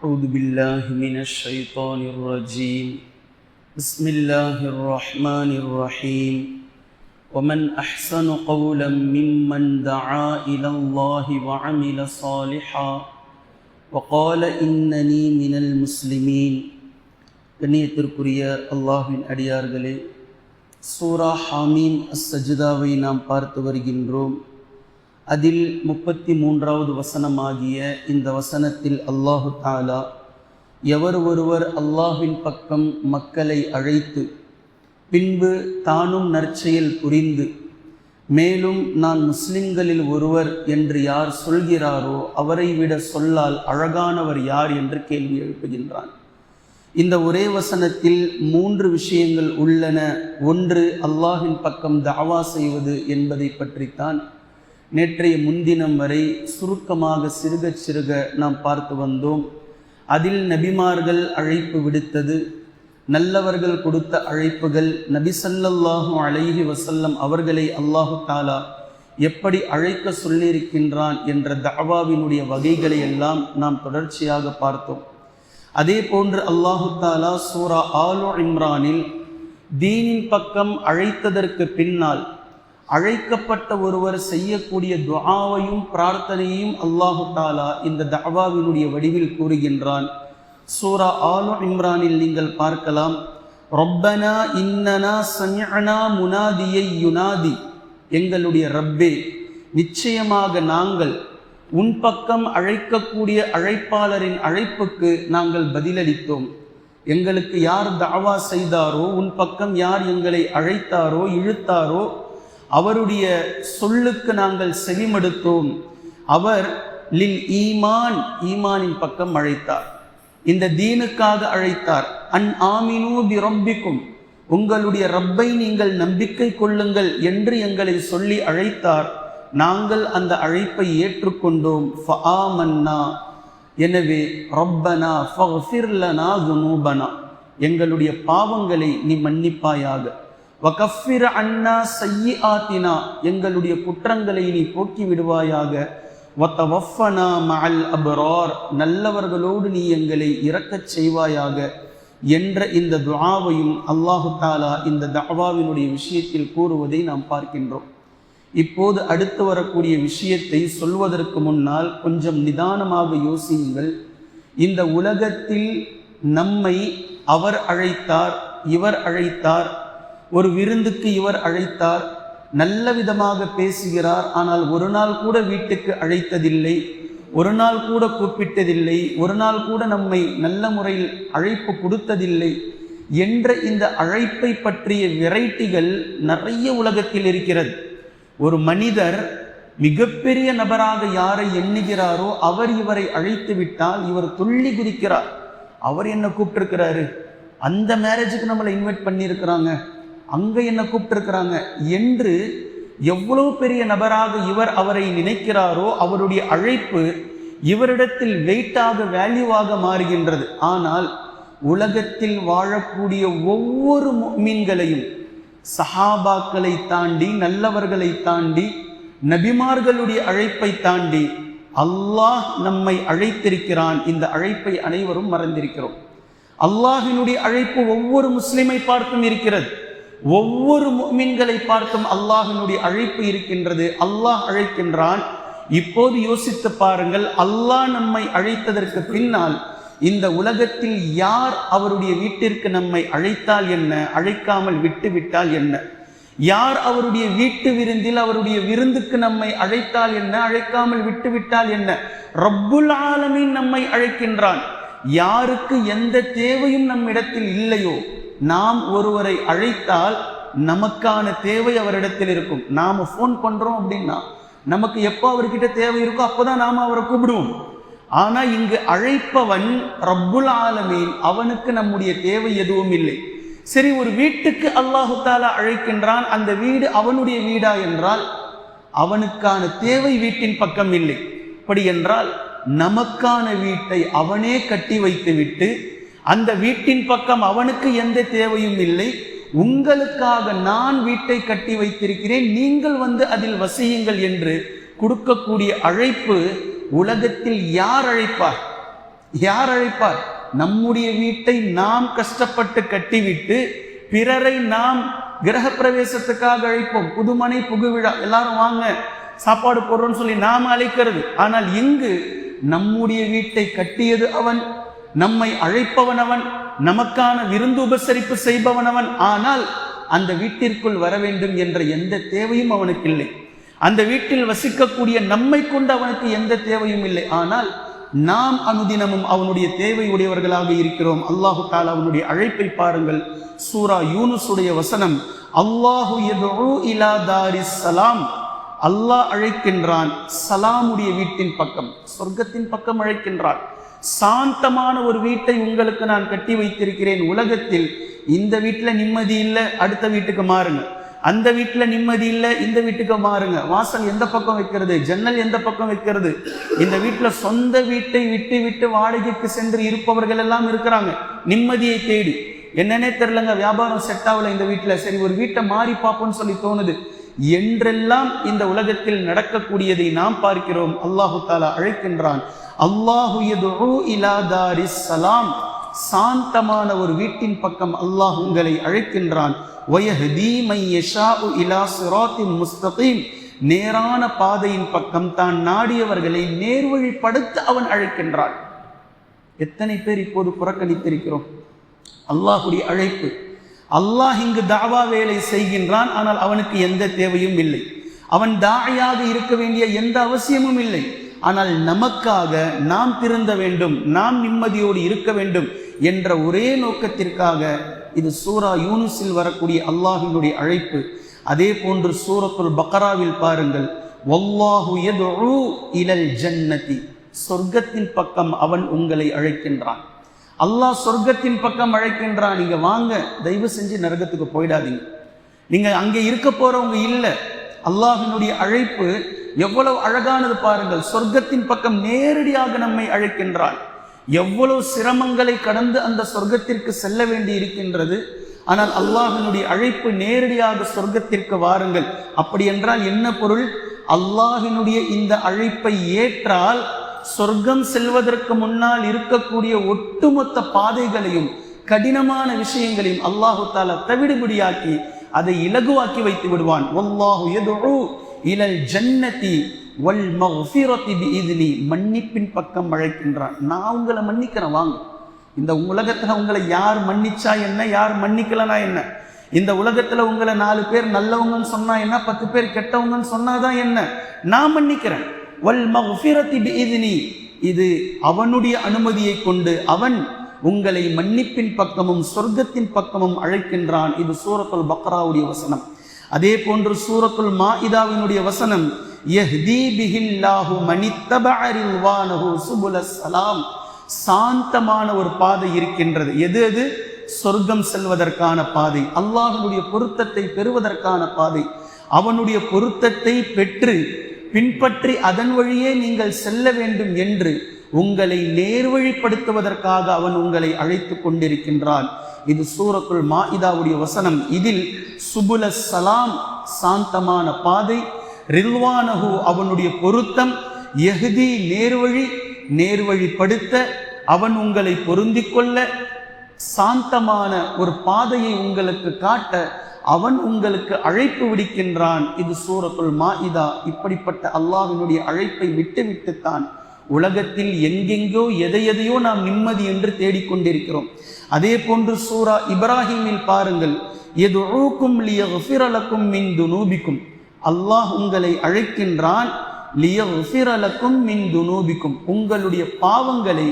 أعوذ بالله من الشيطان الرجيم بسم الله الرحمن الرحيم ومن أحسن قولا ممن دعا إلى الله وعمل صالحا وقال إنني من المسلمين கண்ணியத்திற்குரிய அல்லாஹ்வின் அடியார்களே சூரா ஹாமீம் அஸ்ஸஜிதாவை நாம் பார்த்து வருகின்றோம் அதில் முப்பத்தி மூன்றாவது வசனமாகிய இந்த வசனத்தில் அல்லாஹு தாலா எவர் ஒருவர் அல்லாஹின் பக்கம் மக்களை அழைத்து பின்பு தானும் நற்செயல் புரிந்து மேலும் நான் முஸ்லிம்களில் ஒருவர் என்று யார் சொல்கிறாரோ அவரை விட சொல்லால் அழகானவர் யார் என்று கேள்வி எழுப்புகின்றான். இந்த ஒரே வசனத்தில் மூன்று விஷயங்கள் உள்ளன. ஒன்று அல்லாஹின் பக்கம் தாவா செய்வது என்பதை பற்றித்தான். நேற்றைய முன்தினம் வரை சுருக்கமாக சிறுக சிறுக நாம் பார்த்து வந்தோம். அதில் நபிமார்கள் அழைப்பு விடுத்தது நல்லவர்கள் கொடுத்த அழைப்புகள் நபி சல்லல்லாஹு அலைஹி வசல்லம் அவர்களை அல்லாஹு தாலா எப்படி அழைக்க சொல்லியிருக்கின்றான் என்ற தாவாவினுடைய வகைகளை எல்லாம் நாம் தொடர்ச்சியாக பார்த்தோம். அதே போன்று அல்லாஹு தாலா சூரா ஆலு இம்ரானில் தீனின் பக்கம் அழைத்ததற்கு பின்னால் அழைக்கப்பட்ட ஒருவர் செய்யக்கூடிய துவாவையும் பிரார்த்தனையும் அல்லாஹு தாலா இந்த தவாவினுடைய வடிவில் கூறுகின்றான். சூரா ஆலு இம்ரானில் நீங்கள் பார்க்கலாம். ரொப்பனா இன்னனா சன்யனா முனாதியை யுனாதி. எங்களுடைய ரப்பே நிச்சயமாக நாங்கள் உன் பக்கம் அழைக்கக்கூடிய அழைப்பாளரின் அழைப்புக்கு நாங்கள் பதிலளித்தோம். எங்களுக்கு யார் தாவா செய்தாரோ உன் பக்கம் யார் எங்களை அழைத்தாரோ இழுத்தாரோ அவருடைய சொல்லுக்கு நாங்கள் செவிமடுத்தோம். அவர் லில் ஈமான் ஈமானின் பக்கம் அழைத்தார். இந்த தீனுக்காக அழைத்தார். அன் ஆமினூ பி ரப்பிக்கும். உங்களுடைய ரப்பை நீங்கள் நம்பிக்கை கொள்ளுங்கள் என்று எங்களை சொல்லி அழைத்தார். நாங்கள் அந்த அழைப்பை ஏற்றுக்கொண்டோம். ஃபஆமன்னா எனவே ரப்பனா ஃபஃபிர்லனா துனூபனா. எங்களுடைய பாவங்களை நீ மன்னிப்பாயாக. வகஃபிர அண்ணா சையி ஆத்தினா எங்களுடைய குற்றங்களை நீ போக்கி விடுவாயாக. வத்தவஃபனா மஅல் அபரார் நல்லவர்களோடு நீ எங்களை இறக்கச் செய்வாயாக என்ற இந்த துவாவையும் அல்லாஹு தாலா இந்த தவாவினுடைய விஷயத்தில் கூறுவதை நாம் பார்க்கின்றோம். இப்போது அடுத்து வரக்கூடிய விஷயத்தை சொல்வதற்கு முன்னால் கொஞ்சம் நிதானமாக யோசியுங்கள். இந்த உலகத்தில் நம்மை அவர் அழைத்தார் இவர் அழைத்தார் ஒரு விருந்துக்கு இவர் அழைத்தார். நல்ல விதமாக பேசுகிறார். ஆனால் ஒரு நாள் கூட வீட்டுக்கு அழைத்ததில்லை. ஒரு நாள் கூட கூப்பிட்டதில்லை. ஒரு நாள் கூட நம்மை நல்ல முறையில் அழைப்பு கொடுத்ததில்லை. என்ற இந்த அழைப்பை பற்றிய வெரைட்டிகள் நிறைய உலகத்தில் இருக்கிறது. ஒரு மனிதர் மிகப்பெரிய நபராக யாரை எண்ணுகிறாரோ அவர் இவரை அழைத்து விட்டால் இவர் துள்ளி குதிக்கிறார். அவர் என்ன கூப்பிட்டுருக்கிறாரு? அந்த மேரேஜுக்கு நம்மளை இன்வைட் பண்ணியிருக்கிறாங்க. அங்கே என்ன கூப்பிட்டுருக்கிறாங்க? என்று எவ்வளவு பெரிய நபராக இவர் அவரை நினைக்கிறாரோ அவருடைய அழைப்பு இவரிடத்தில் வெயிட்டாக வேல்யூவாக மாறுகின்றது. ஆனால் உலகத்தில் வாழக்கூடிய ஒவ்வொரு மீன்களையும் சஹாபாக்களை தாண்டி நல்லவர்களை தாண்டி நபிமார்களுடைய அழைப்பை தாண்டி அல்லாஹ் நம்மை அழைத்திருக்கிறான். இந்த அழைப்பை அனைவரும் மறந்திருக்கிறோம். அல்லாஹினுடைய அழைப்பு ஒவ்வொரு முஸ்லிமை பார்த்தும் இருக்கிறது. ஒவ்வொரு மீன்களை பார்த்தும் அல்லாஹினுடைய அழைப்பு இருக்கின்றது. அல்லாஹ் அழைக்கின்றான். இப்போது யோசித்து பாருங்கள் அல்லாஹ் நம்மை அழைத்ததற்கு பின்னால் இந்த உலகத்தில் யார் அவருடைய வீட்டிற்கு நம்மை அழைத்தால் என்ன? அழைக்காமல் விட்டு விட்டால் என்ன? யார் அவருடைய வீட்டு விருந்தில் அவருடைய விருந்துக்கு நம்மை அழைத்தால் என்ன? அழைக்காமல் விட்டு விட்டால் என்ன? ரப்புல் ஆலமின் நம்மை அழைக்கின்றான். யாருக்கு எந்த தேவையும் நம்மிடத்தில் இல்லையோ நாம் ஒருவரை அழைத்தால் நமக்கான தேவை அவரிடத்தில் இருக்கும். நாம ஃபோன் பண்றோம் அப்படின்னா நமக்கு எப்போ அவர்கிட்ட தேவை இருக்கோ அப்போதான் நாம அவரை கூப்பிடுவோம். ஆனா இங்கு அழைப்பவன் ரப்புல் ஆலமீன் அவனுக்கு நம்முடைய தேவை எதுவும் இல்லை. சரி ஒரு வீட்டுக்கு அல்லாஹு தாலா அழைக்கின்றான் அந்த வீடு அவனுடைய வீடா என்றால் அவனுக்கான தேவை வீட்டின் பக்கம் இல்லை. அப்படி என்றால் நமக்கான வீட்டை அவனே கட்டி வைத்துவிட்டு அந்த வீட்டின் பக்கம் அவனுக்கு எந்த தேவையும் இல்லை. உங்களுக்காக நான் வீட்டை கட்டி வைத்திருக்கிறேன். நீங்கள் வந்து அதில் வசியுங்கள் என்று கொடுக்கக்கூடிய அழைப்பு உலகத்தில் யார் அழைப்பார்? யார் அழைப்பார்? நம்முடைய வீட்டை நாம் கஷ்டப்பட்டு கட்டிவிட்டு பிறரை நாம் கிரக பிரவேசத்துக்காக அழைப்போம். புதுமனை புகுவிழா எல்லாரும் வாங்க சாப்பாடு போடுறோம்னு சொல்லி நாம் அழைக்கிறது. ஆனால் எங்கு நம்முடைய வீட்டை கட்டியது அவன். நம்மை அழைப்பவனவன் நமக்கான விருந்து உபசரிப்பு செய்பவனவன். ஆனால் அந்த வீட்டிற்குள் வர வேண்டும் என்ற எந்த தேவையும் அவனுக்கு இல்லை. அந்த வீட்டில் வசிக்கக்கூடிய நம்மை கொண்டு அவனுக்கு எந்த தேவையும் இல்லை. ஆனால் நாம் அனுதினமும் அவனுடைய தேவை உடையவர்களாக இருக்கிறோம். அல்லாஹு தால் அவனுடைய அழைப்பை பாருங்கள். சூரா யூனுசுடைய வசனம் அல்லாஹு இலா தாரி சலாம் அல்லாஹ் அழைக்கின்றான் சலாமுடைய வீட்டின் பக்கம். சொர்க்கத்தின் பக்கம் அழைக்கின்றான். சாந்தமான ஒரு வீட்டை உங்களுக்கு நான் கட்டி வைத்திருக்கிறேன் உலகத்தில். இந்த வீட்டில் நிம்மதி இல்லை அடுத்த வீட்டுக்கு மாறுங்க. அந்த வீட்டில் நிம்மதி இல்லை இந்த வீட்டுக்கு மாறுங்க. வாசல் எந்த பக்கம் வைக்கிறது? ஜன்னல் எந்த பக்கம் வைக்கிறது? இந்த வீட்டில் சொந்த வீட்டை விட்டு விட்டு வாடகைக்கு சென்று இருப்பவர்கள் எல்லாம் இருக்கிறாங்க. நிம்மதியை தேடி. என்னன்னே தெரிலங்க வியாபாரம் செட் ஆகல இந்த வீட்டில். சரி ஒரு வீட்டை மாறி பார்ப்போம்னு சொல்லி தோணுது. என்றெல்லாம் இந்த உலகத்தில் நடக்கக்கூடியதை நாம் பார்க்கிறோம். அல்லாஹு தாலா அழைக்கின்றான். அல்லாஹு யதுஉ சலாம். சாந்தமான ஒரு வீட்டின் பக்கம் அல்லாஹ் உங்களை அழைக்கின்றான். முஸ்தகீம். நேரான பாதையின் பக்கம் தான் நாடியவர்களை நேர்வழிப்படுத்த அவன் அழைக்கின்றான். எத்தனை பேர் இப்போது புறக்கணித்திருக்கிறோம்? அல்லாஹுடைய அழைப்பு. அல்லாஹ் இங்கு தாவா வேலை செய்கின்றான் ஆனால் அவனுக்கு எந்த தேவையும் இல்லை. அவன் தாயாக இருக்க வேண்டிய எந்த அவசியமும் இல்லை. ஆனால் நமக்காக நாம் திருந்த வேண்டும் நாம் நிம்மதியோடு இருக்க வேண்டும் என்ற ஒரே நோக்கத்திற்காக இது சூரா யூனுஸில் வரக்கூடிய அல்லாஹினுடைய அழைப்பு. அதே போன்று சூரத்துல் பக்ராவில் பாருங்கள் வல்லாஹு யதுஉ இலல் ஜன்னதி. சொர்க்கத்தின் பக்கம் அவன் உங்களை அழைக்கின்றான். அல்லாஹ் சொர்க்கத்தின் பக்கம் அழைக்கின்றான். நீங்க வாங்க தயவு செஞ்சு நரகத்துக்கு போயிடாதீங்க. நீங்க அங்கே இருக்க போறவங்க இல்லை. அல்லாஹினுடைய அழைப்பு எவ்வளவு அழகானது பாருங்கள். சொர்க்கத்தின் பக்கம் நேரடியாக நம்மை அழைக்கின்றான். எவ்வளவு சிரமங்களை கடந்து அந்த சொர்க்கத்திற்கு செல்ல வேண்டி இருக்கின்றது. ஆனால் அல்லாஹினுடைய அழைப்பு நேரடியாக சொர்க்கத்திற்கு வாருங்கள். அப்படி என்றால் என்ன பொருள்? அல்லாஹினுடைய இந்த அழைப்பை ஏற்றால் சொர்க்கம் செல்வதற்கு முன்னால் இருக்கக்கூடிய ஒட்டுமொத்த பாதைகளையும் கடினமான விஷயங்களையும் அல்லாஹு தாலா தவிடுபடியாக்கி அதை இலகுவாக்கி வைத்து விடுவான். வல்லாஹு யதுஉ இலல் ஜன்னதி வல் மஃபிரதி பிஇذனி மன்னிப்பின் பக்கம் அழைக்கின்றான் நான் உங்களை மன்னிக்கிறேன் வாங்க. இந்த உலகத்தில் உங்களை யார் மன்னிச்சா என்ன யார் மன்னிக்கலனா என்ன? இந்த உலகத்தில் உங்களை நாலு பேர் நல்லவங்கன்னு சொன்னா என்ன பத்து பேர் கெட்டவங்கன்னு சொன்னாதான் என்ன? நான் மன்னிக்கிறேன். வல் மஃபிரதி பிஇذனி இது அவனுடைய அனுமதியை கொண்டு அவன் உங்களை மன்னிப்பின் பக்கமும் சொர்க்கத்தின் பக்கமும் அழைக்கின்றான். இது சூரத்துல் பக்ராவுடைய வசனம். அதே போன்று சூரத்துல் மாஇதாவினுடைய வசனம் யஹ்தி பிஹில்லாஹு மனித்தபஅ ரில்வானஹு சுபுல சலாம். சாந்தமான ஒரு பாதை இருக்கின்றது. எது எது சொர்க்கம் செல்வதற்கான பாதை அல்லாஹனுடைய பொருத்தத்தை பெறுவதற்கான பாதை. அவனுடைய பொருத்தத்தை பெற்று பின்பற்றி அதன் வழியே நீங்கள் செல்ல வேண்டும் என்று உங்களை நேர்வழிப்படுத்துவதற்காக அவன் உங்களை அழைத்து கொண்டிருக்கின்றான். இது சூரத்துள் மாஇதாவுடைய வசனம். இதில் சுபுல சலாம் சாந்தமான பாதை ரில்வானஹு அவனுடைய பொருத்தம் எஹ்தி நேர்வழி நேர்வழிப்படுத்த அவன் உங்களை பொருந்தி கொள்ள சாந்தமான ஒரு பாதையை உங்களுக்கு காட்ட அவன் உங்களுக்கு அழைப்பு விடுக்கின்றான். இது சூரத்துள் மாஇதா இப்படிப்பட்ட அல்லாவினுடைய அழைப்பை விட்டு விட்டுத்தான் உலகத்தில் எங்கெங்கோ எதை எதையோ நாம் நிம்மதி என்று தேடிக்கொண்டிருக்கிறோம். அதே போன்று சூரா இப்ராஹிமில் பாருங்கள் எதுக்கும் லியஃபிரலக்கும் மின் துனூபிக்கும். அல்லாஹ் உங்களை அழைக்கின்றான் லியஃபிரலக்கும் மின் துனூபிக்கும். உங்களுடைய பாவங்களை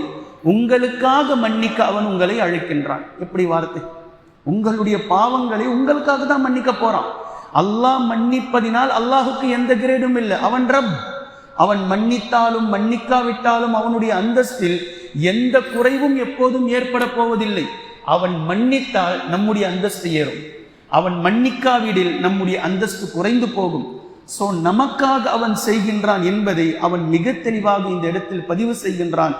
உங்களுக்காக மன்னிக்க அவன் உங்களை அழைக்கின்றான். எப்படி வார்த்தை? உங்களுடைய பாவங்களை உங்களுக்காக தான் மன்னிக்க போறான். அல்லாஹ் மன்னிப்பதினால் அல்லாஹுக்கு எந்த கிரேடும் இல்லை. அவன் ரப். அவன் மன்னித்தாலும் மன்னிக்காவிட்டாலும் அவனுடைய அந்தஸ்தில் எந்த குறைவும் எப்போதும் ஏற்பட போவதில்லை. அவன் மன்னித்தால் நம்முடைய அந்தஸ்து ஏறும். அவன் மன்னிக்காவிடில் நம்முடைய அந்தஸ்து குறைந்து போகும். சோ நமக்காக அவன் செய்கின்றான் என்பதை அவன் மிக தெளிவாக இந்த இடத்தில் பதிவு செய்கின்றான்.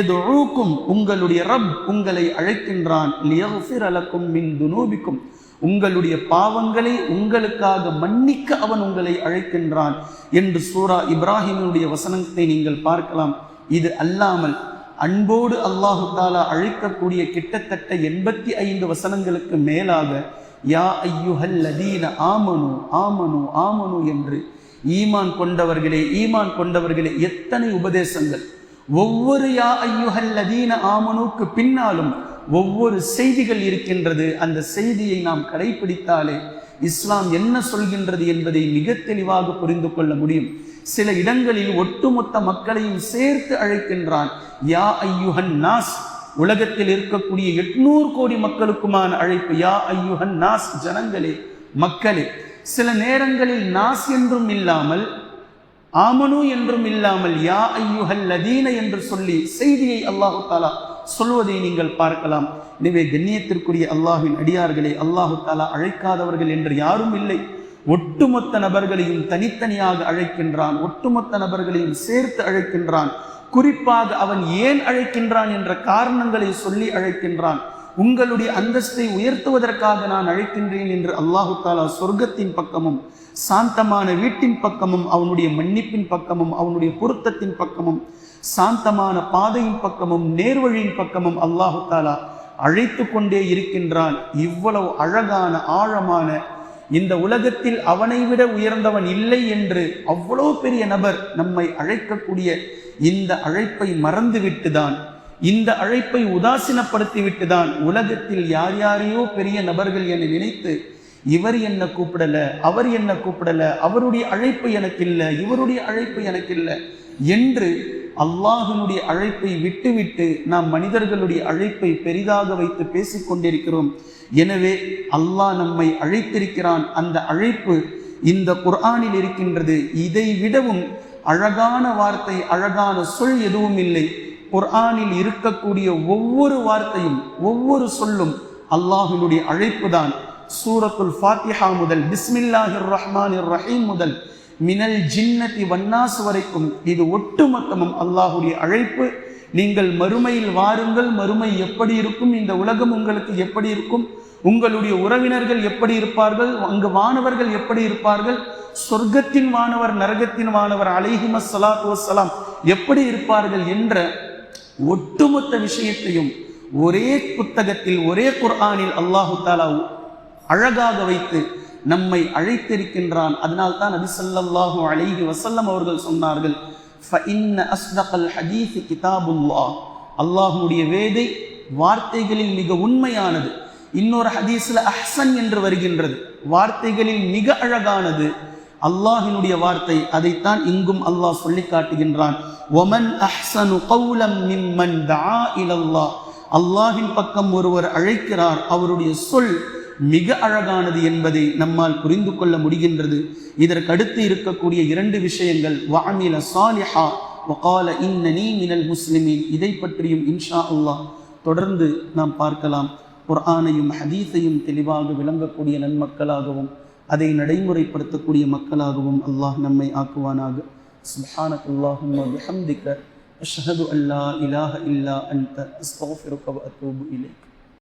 எதுக்கும் உங்களுடைய ரப் உங்களை அழைக்கின்றான். லியஃபிரலக்கும் மின் துனூபிக்கும். உங்களுடைய பாவங்களை உங்களுக்காக மன்னிக்க அவன் உங்களை அழைக்கின்றான் என்று சூரா இப்ராஹிமினுடைய வசனத்தை நீங்கள் பார்க்கலாம். இது அல்லாமல் அன்போடு அல்லாஹு தாலா அழைக்கக்கூடிய கிட்டத்தட்ட எண்பத்தி ஐந்து வசனங்களுக்கு மேலாக யா ஐயுஹல் லதீன ஆமனு ஆமனு ஆமனு என்று ஈமான் கொண்டவர்களே ஈமான் கொண்டவர்களே எத்தனை உபதேசங்கள். ஒவ்வொரு யா ஐயுஹல் லதீன ஆமனுக்கு பின்னாலும் ஒவ்வொரு செய்திகள் இருக்கின்றது. அந்த செய்தியை நாம் கடைபிடித்தாலே இஸ்லாம் என்ன சொல்கின்றது என்பதை மிக தெளிவாக புரிந்து கொள்ள முடியும். சில இடங்களில் ஒட்டுமொத்த மக்களையும் சேர்த்து அழைக்கின்றான் யா ஐயுஹன் நாஸ். உலகத்தில் இருக்கக்கூடிய எட்நூறு கோடி மக்களுக்குமான அழைப்பு யா ஐயுஹன் நாஸ். ஜனங்களே மக்களே சில நேரங்களில் நாஸ் என்றும் இல்லாமல் ஆமனு என்றும் இல்லாமல் யா ஐயுஹல் லதீன என்று சொல்லி செய்தியை அல்லாஹு தாலா சொல்வதை நீங்கள் பார்க்கலாம். எனவே கண்ணியத்திற்குரிய அல்லாஹின் அடியார்களை அல்லாஹு தாலா அழைக்காதவர்கள் என்று யாரும் இல்லை. ஒட்டுமொத்த நபர்களையும் தனித்தனியாக அழைக்கின்றான் ஒட்டுமொத்த நபர்களையும் சேர்த்து அழைக்கின்றான். குறிப்பாக அவன் ஏன் அழைக்கின்றான் என்ற காரணங்களை சொல்லி அழைக்கின்றான். உங்களுடைய அந்தஸ்தை உயர்த்துவதற்காக நான் அழைக்கின்றேன் என்று அல்லாஹு தாலா சொர்க்கத்தின் பக்கமும் சாந்தமான வீட்டின் பக்கமும் அவனுடைய மன்னிப்பின் பக்கமும் அவனுடைய பொருத்தத்தின் பக்கமும் சாந்தமான பாதையின் பக்கமும் நேர்வழியின் பக்கமும் அல்லாஹு தாலா அழைத்து கொண்டே இருக்கின்றான். இவ்வளவு அழகான ஆழமான இந்த உலகத்தில் அவனை விட உயர்ந்தவன் இல்லை என்று அவ்வளோ பெரிய நபர் நம்மை அழைக்கக்கூடிய இந்த அழைப்பை மறந்துவிட்டுதான் இந்த அழைப்பை உதாசீனப்படுத்தி விட்டுதான் உலகத்தில் யார் யாரையோ பெரிய நபர்கள் என நினைத்து இவர் என்ன கூப்பிடல அவர் என்ன கூப்பிடல அவருடைய அழைப்பு எனக்கு இல்லை இவருடைய அழைப்பு எனக்கு இல்லை என்று அல்லாஹினுடைய அழைப்பை விட்டுவிட்டு நாம் மனிதர்களுடைய அழைப்பை பெரிதாக வைத்து பேசிக்கொண்டிருக்கிறோம். எனவே அல்லாஹ் நம்மை அழைத்திருக்கிறான். அந்த அழைப்பு இந்த குர்ஆனில் இருக்கின்றது. இதை விடவும் அழகான வார்த்தை அழகான சொல் எதுவும் இல்லை. குர்ஆனில் இருக்கக்கூடிய ஒவ்வொரு வார்த்தையும் ஒவ்வொரு சொல்லும் அல்லாஹினுடைய அழைப்பு தான் சூரத்துல் ஃபாத்திஹா முதல் பிஸ்மில்லாஹிர் ரஹ்மானிர் ரஹீம் முதல் மினல் ஜின்னதி வன்னாஸ் வரைக்கும் இது ஒட்டுமொத்தமும் அல்லாஹுடைய அழைப்பு. நீங்கள் மறுமையில் வாருங்கள் மறுமை எப்படி இருக்கும் இந்த உலகம் உங்களுக்கு எப்படி இருக்கும் உங்களுடைய உறவினர்கள் எப்படி இருப்பார்கள் அங்கு வானவர்கள் எப்படி இருப்பார்கள் சொர்க்கத்தின் வானவர் நரகத்தின் வானவர் அலைஹிம சலாத்து வசலாம் எப்படி இருப்பார்கள் என்ற ஒட்டுமொத்த விஷயத்தையும் ஒரே புத்தகத்தில் ஒரே குர்ஆனில் அல்லாஹு தாலா அழகாக வைத்து நம்மை அழைத்திருக்கின்றான். அதனால் தான் நபிசல்லாஹு அலைஹி வசல்லம் அவர்கள் சொன்னார்கள் கிதாபுல்லா அல்லாஹுடைய வேதை வார்த்தைகளில் மிக உண்மையானது. இன்னொரு ஹதீஸில் அஹ்சன் என்று வருகின்றது. வார்த்தைகளில் மிக அழகானது. அல்லாஹினுடைய வார்த்தை அதைத்தான் இங்கும் அல்லாஹ் சொல்லி காட்டுகின்றான். ஒமன் அஹ்சனு கௌலம் மிம்மன் தா அல்லாஹின் பக்கம் ஒருவர் அழைக்கிறார் அவருடைய சொல் மிக அழகானது என்பதை நம்மால் புரிந்து கொள்ள முடிகின்றது. இதற்கடுத்து இருக்கக்கூடிய இரண்டு விஷயங்கள் வாமில சாலிஹா வகால இன்னனி மினல் முஸ்லிமீன். இதை பற்றியும் இன்ஷா அல்லாஹ் தொடர்ந்து நாம் பார்க்கலாம். குர்ஆனையும் ஹதீஸையும் தெளிவாக விளங்கக்கூடிய நன்மக்களாகவும் அதை நடைமுறைப்படுத்தக்கூடிய மக்களாகவும் அல்லாஹ் நம்மை ஆக்குவானாக. سبحانك اللهم وبحمدك أشهد أن لا إله إلا أنت أستغفرك وأتوب إليك